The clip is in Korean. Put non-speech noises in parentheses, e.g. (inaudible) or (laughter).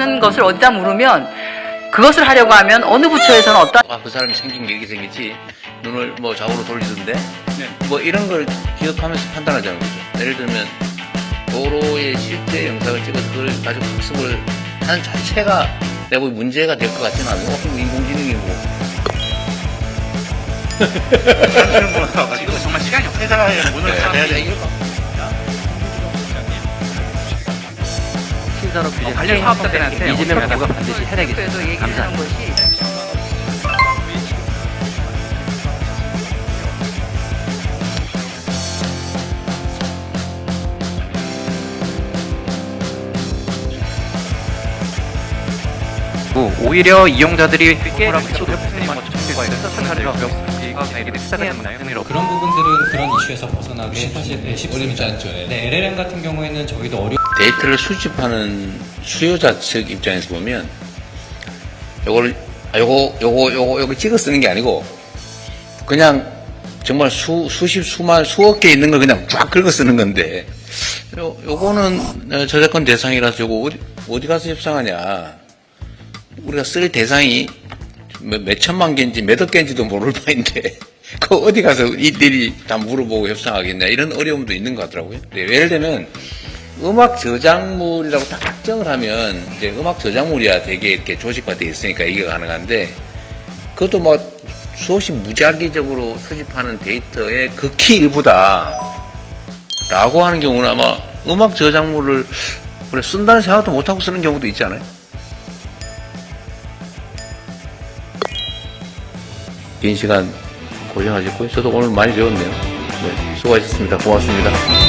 하는 것을 어디다 물으면 그것을 하려고 하면 어느 부처에서는 어떤 아, 그 사람이 생긴 게 이렇게 생겼지. 눈을 뭐 좌우로 돌리던데. 네. 뭐 이런 걸 기억하면서 판단하자는 거죠. 예를 들면 도로의 실제 영상을 찍어서 그걸 가지고 학습을 하는 자체가 내가 보기 문제가 될 것 같지는 않아요. 어. 하시는 분은 (laughs) 지금 정말 시간이 없어요. 회사의 (laughs) 문을 닫아야 되 신산업 규제 관련 사업자들한테 이재명 어떻게 후보가 반드시 해내겠습니다. 감사합니다. 것이 고 오히려 이용자들이 치고 그런 부분들은 그런 이슈에서 벗어나기 사실 네, 쉽습니다. 네, LLM 같은 경우에는 저희도 어려 데이터를 수집하는 수요자 측 입장에서 보면 요걸 아, 요거 요거 요거 요거 찍어 쓰는 게 아니고 그냥 정말 수 수십 수만 수억 개 있는 걸 그냥 쫙 긁어 쓰는 건데 요 요거는 어, 저작권 대상이라서 요거 어디 어디 가서 협상하냐 우리가 쓸 대상이 몇, 몇 천만 개인지 몇억 개인지도 모를 바인데 (laughs) 그 어디 가서 이들이 다 물어보고 협상하겠냐 이런 어려움도 있는 것 같더라고요. 네, 예를 들면 음악 저작물이라고 딱 확정을 하면 이제 음악 저작물이야 되게 이렇게 조직화되어 있으니까 이게 가능한데 그것도 뭐 수없이 무작위적으로 수집하는 데이터의 극히 일부다 라고 하는 경우는 아마 음악 저작물을 우리가 쓴다는 생각도 못하고 쓰는 경우도 있지 않아요? 긴 시간 고생하셨고요. 저도 오늘 많이 배웠네요. 네, 수고하셨습니다. 고맙습니다.